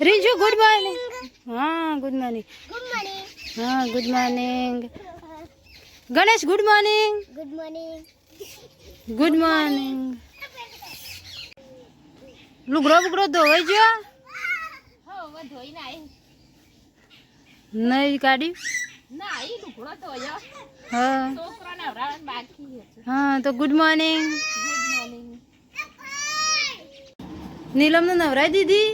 રીજુ good morning હા good morning હા good morning Ganesh good morning good morning good morning લુગડો બુગડો ધોવાઈ ગયો? નહીં કાઢી? હા. તો ગુડ મોર્નિંગ ગુડ મોર્નિંગ નીલમને નવરાઈ દીધી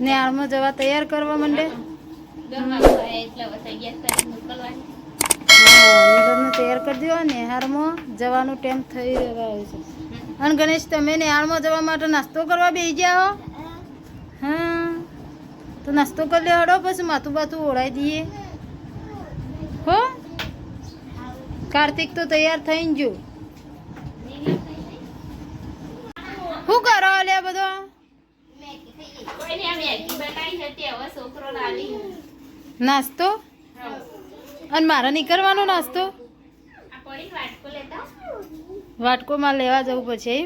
ને આળમાં જવા તૈયાર કરવા માંડે? નીલમને તૈયાર કરી દો ને હારમાં જવાનો ટાઈમ થઈ રહ્યો છે. અને ગણેશ તમે નેહાળમાં જવા માટે નાસ્તો કરવા બેસી ગયા હો? હા. તો નાસ્તો કરી લે હડો પછી માથું બાથું ઓળાઈ દઈએ. હો? કાર્તિક તો તૈયાર થઈને જો શું કરો લે બધો? નાસ્તો? અને મારે નહીં કરવાનો નાસ્તો? વાટકોમાં લેવા જવું પછી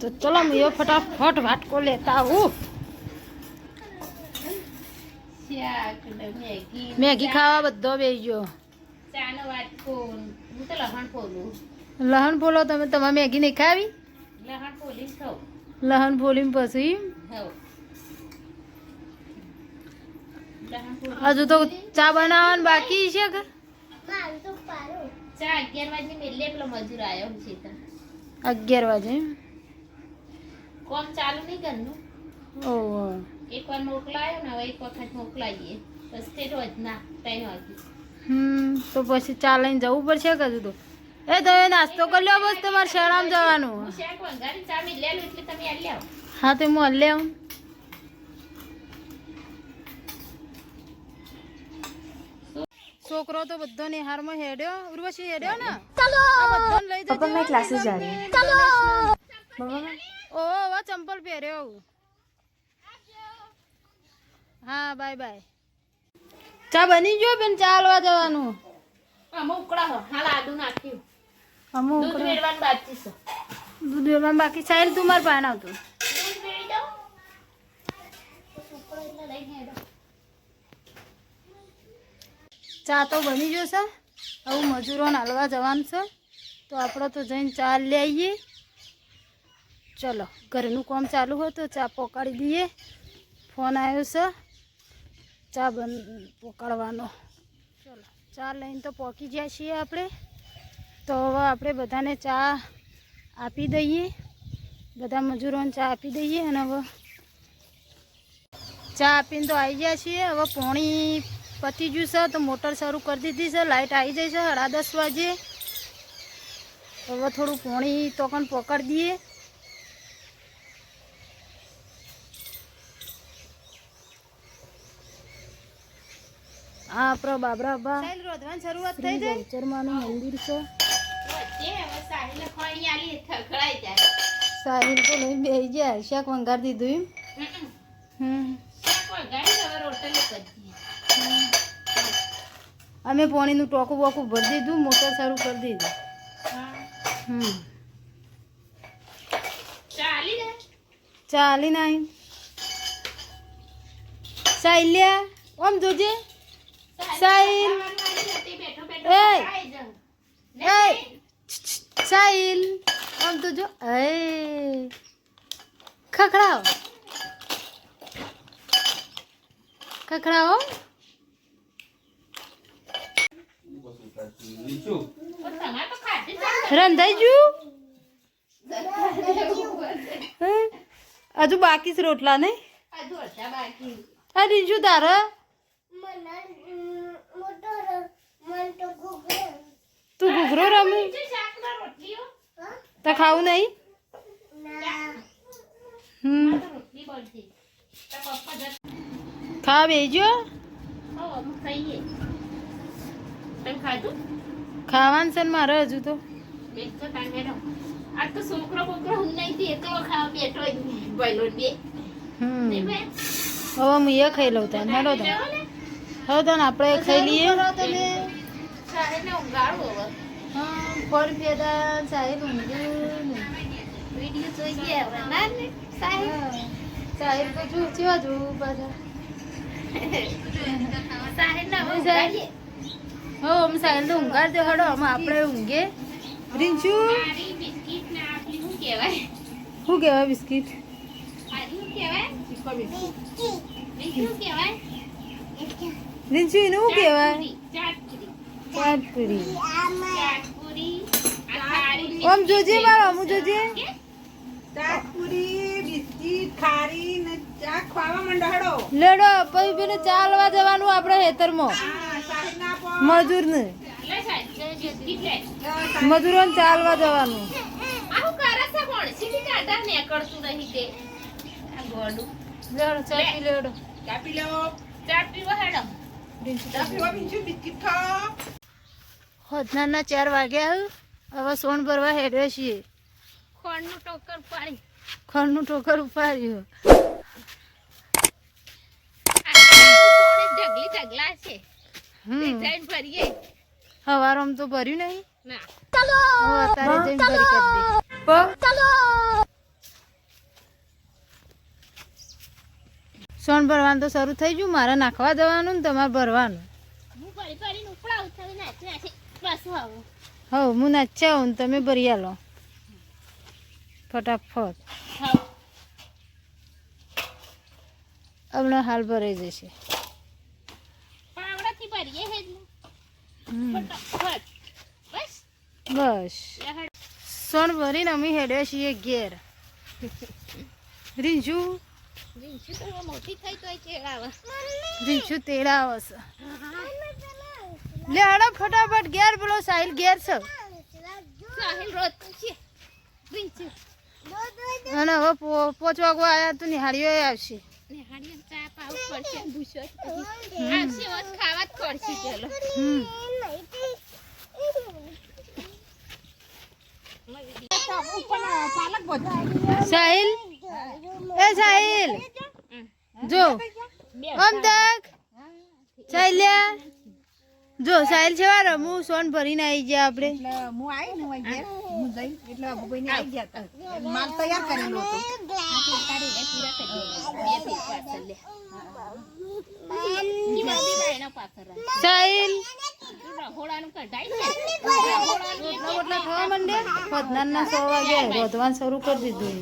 તો ચલો હું એ ફટાફટ વાટકો લેતા આવું. મેગી ખાવા બધો બેસી ગયો ચાનો વાટકો હું તો લહણ ફોલું લહણ ફોલો તમે તમારે મેગી નહીં ખાવી? લહણ ફોલીને ખાઉં લહણ ફોલીને પછી હવ લહણ ફોલીને હજુ તો ચા બનાવવાનું બાકી છે કે ચા અગિયાર વાગે મેલે પેલો મજૂર આવ્યો છે તો અગિયાર વાગે એમ? કોમ ચાલુ નહીં ઘરનું ઓહો એકવાર મોકલાયો ને હવે એક વખત મોકલાઈએ બસ તે રોજ ના ત્રણ વાગે હમ તો પછી ચા લઈને જવું પડશે કે હજુ તો એ તમે નાસ્તો કરી લો બસ તમારે શાળામાં જવાનું. હા તો હું લે આવું. છોકરો તો બધો નિહારમાં હેડ્યો ઉર્વશી હેડ્યો ને? બધો લઈ જજો મમ્મી ક્લાસીસ જા રહી મમ્મી ઓ વા ચંપલ પહેર્યો હા બાય બાય. ચા બની ગયો બેન? ચાલવા જવાનું. અમુક ઉકળા હાલ આડું નાખ્યું. અમુક દૂધ મેળવાનું બાકી છે. દૂધ મેળવાનું બાકી સાહેલ તું મારે પાન આવતું. ચા તો બની ગયો છે. આવું મજૂરોને હાલવા જવાનું છે. તો આપણે તો જઈને ચા લઈ આવીએ ચલો ઘરનું કામ ચાલુ હોય તો ચા પોકાડી દઈએ. ફોન આવ્યો છે. ચા બન પોકાડવાનો. ચલો ચા લઈને તો પોકી ગયા છીએ આપણે તો હવે આપણે બધાને ચા આપી દઈએ. બધા મજૂરોને ચા આપી દઈએ અને હવે ચા આપીને તો આવી ગયા છીએ. હવે પોણી પતી ગયું છે તો મોટર શરૂ કરી દીધી છે. લાઇટ આવી જાય છે સાડા દસ વાગે. હવે થોડું પોણી તો પણ પકડી દઈએ. આ આપણો બાબરા બા શરૂઆત થઈ જાય. ચરમાનું મંદિર છે. સાહિલ તો લઈ બે ગયા. શાક વંગાર દીધું. એમ? અમે પોણીનું ટોકું બોકું ભરી દીધું મોટર સારું કરી દીધું. હા. હમ. ચાલી નાઈ. સાઈલ્યા ઓમ જોજે. સાહિલ જાઉં. એ. સાહિલ. આમ તો જો, એ. ખખડાવો. ખખડાવો. રંધાઈ ગયું? હે? હજુ બાકી છે રોટલા નહીં? આ દોડતા બાકી મોટો મન તો તું ઘૂઘરો રમે? તો ખાવું નહીં? હમ. તો તો ખાવા બેજો ખાવાનું છે ને મારે હજુ તો. તો તો હવે હું એ ખાઈ લઉં તને. હેડો તો. હવે તને આપણે ખાઈ લઈએ. તમે સાહેબને ઊંઘાડું હવે હા ફળ પેદા સાહેબ ઊંઘ્યું ને વીડિયો જોઈએ હવે ના ને સાહેબ સાહેબ તો જો કેવા જોવું પાછા સાહેબ ના નહીં સાહેબ. હો અમે સાહેબ તો ઊંઘાડ દે હડો અમે આપણે ઊંઘે રીંચુ મારી બિસ્કિટ ને આપણી શું કહેવાય શું કહેવાય બિસ્કિટ આની શું કહેવાય બીજું શું કહેવાય રીંચુ એનું શું કહેવાય ચાટપુરી આમ જોજે બાળ અમુ જોજે. ચાટપુરી બિસ્કીટ ખારી ને ચા ખાવા માંડો લેડો પછી પેલે ચાલવા જવાનું આપણે હેતરમાં હા સાહેબ ના લે. મજૂરોને ચાલવા જવાનું. આ હું કરે છે કોણ? સીધી કાઢા નીકળતું નહીં તે. ગોડું. લેડો લેડો. લો. ચા પીવો હેડો. ચા પીવા બીજું બિસ્કીટ ખાઓ હોદનાના ચાર વાગ્યા હવે સોન ભરવા હેડ્યો છીએ. ખોળનું ટોકર ઉપાડી. ખણનું ટોકર ઉપાડ્યું. ઢગલી ઢગલા છે. તે ભરીએ. હવારમાં તો ભર્યું નહીં. ના. અત્યારે જઈને ભરી કરી દે. પગ. સોન ભરવાનું તો શરૂ થઈ ગયું. મારે નાખવા દેવાનું ને તમારે ભરવાનું. હું ભરી ભરીને પાછું આવું. હવ હું નાચ્યા ને તમે ભરી લો ફટાફટ. હમણાં હાલ ભરાઈ જશે. બસ. સોન ભરીને અમે હેડ્યા છીએ ઘેર. રીંજુ જીન્સી તો હવે મોટી થઈ તોય ચેડ આવે. રીંછુ તેડા આવશે લે હડો ફટાફટ ઘેર બોલો સાહિલ ઘેર છે. સાહિલ રોજ છે. અને હવે પો- પોચ વાગવા આવ્યા તો નિહાળીઓ આવશે. ને હાડીને ચા પાવું પડશે ભૂસો આવશે હોત ખાવા જ પડશે પેલો હમ. સાહિલ? એ સાહિલ. જો. આમ તક સાહિલ્યા. જો સાહેલ છે વાર હું સોન ભરીને આવી ગયા આપણે. હું આવી ને હું ઘેર હું જઈ એટલે ને ગયા હતા. માલ તૈયાર કરેલો હતો. સાહિલ. ને સો વાગે રોધવાનું શરૂ કરી દીધું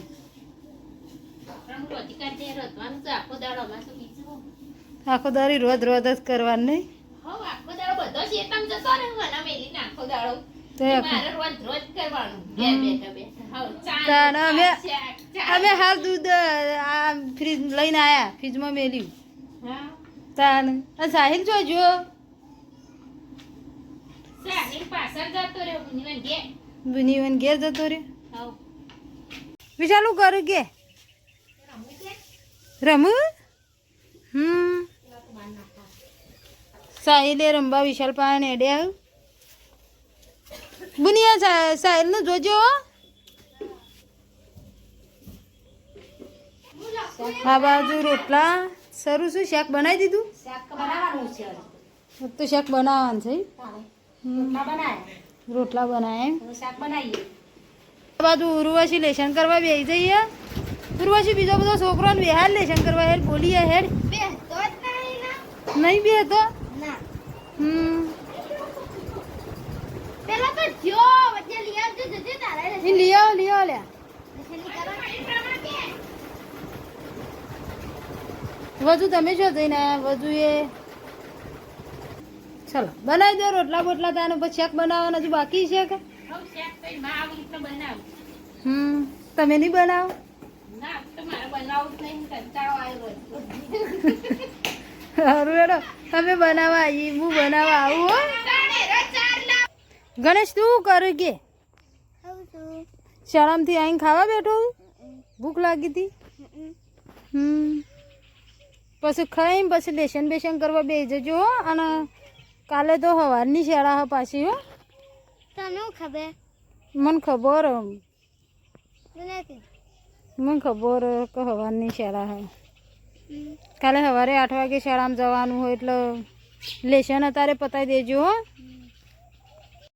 આખો દારી રોજ રોજ જ કરવાનું નહીં. અમે- અમે હાલ દૂધ આ ફ્રીજ લઈને આયા ફ્રીજમાં મેલ્યું. તાન સાહિલ મુનિવન ઘેર. બુનીવન ઘેર જતો રે હવ. કરું કે? રમુ? હમ. સાહિલે રંબા વિશાલ એડે આવ્યું બુનિયા સાહિલનું જોજો. આ બાજુ રોટલા સરું શું શાક બનાવી દીધું? તો શાક બનાવવાનું છે. રોટલા બનાવે. આ બાજુ ઉર્વશી લેશન કરવા બેસી જઈએ. ઉર્વશી બીજો બધો છોકરોને બેહાર લેશન કરવા હેડ બોલીએ હેડ. નહીં બે તો ના પેલા તો જો વચ્ચે લઈ આવજો જજે તારે એ લઈ આવો લઈ આવો લ્યા વધુ તમે છો જઈને આયા વધુ એ. ચલો બનાવી દો રોટલા બોટલા તાનો પછી શાક બનાવવાનું હજુ બાકી છે કે? બનાવ. હમ તમે નહીં બનાવો? ના તો મારે નહીં કંટાળો આવ્યો. સારું હેડો તમે બનાવવા આવી હું બનાવવા આવું હો. ગણેશ તું કરું કે? શાળામાંથી આવીને ખાવા બેઠો ભૂખ લાગી હતી? હમ. પછી ખાઈને પછી લેશન બેસન કરવા બે જજો અને કાલે તો સવારની શાળા હ પાછી હો. તને ખબર? મને ખબર મને ખબર કે સવારની શાળા હે. કાલે સવારે આઠ વાગે શાળામાં જવાનું હોય એટલે લેશન અત્યારે પતાવી દેજો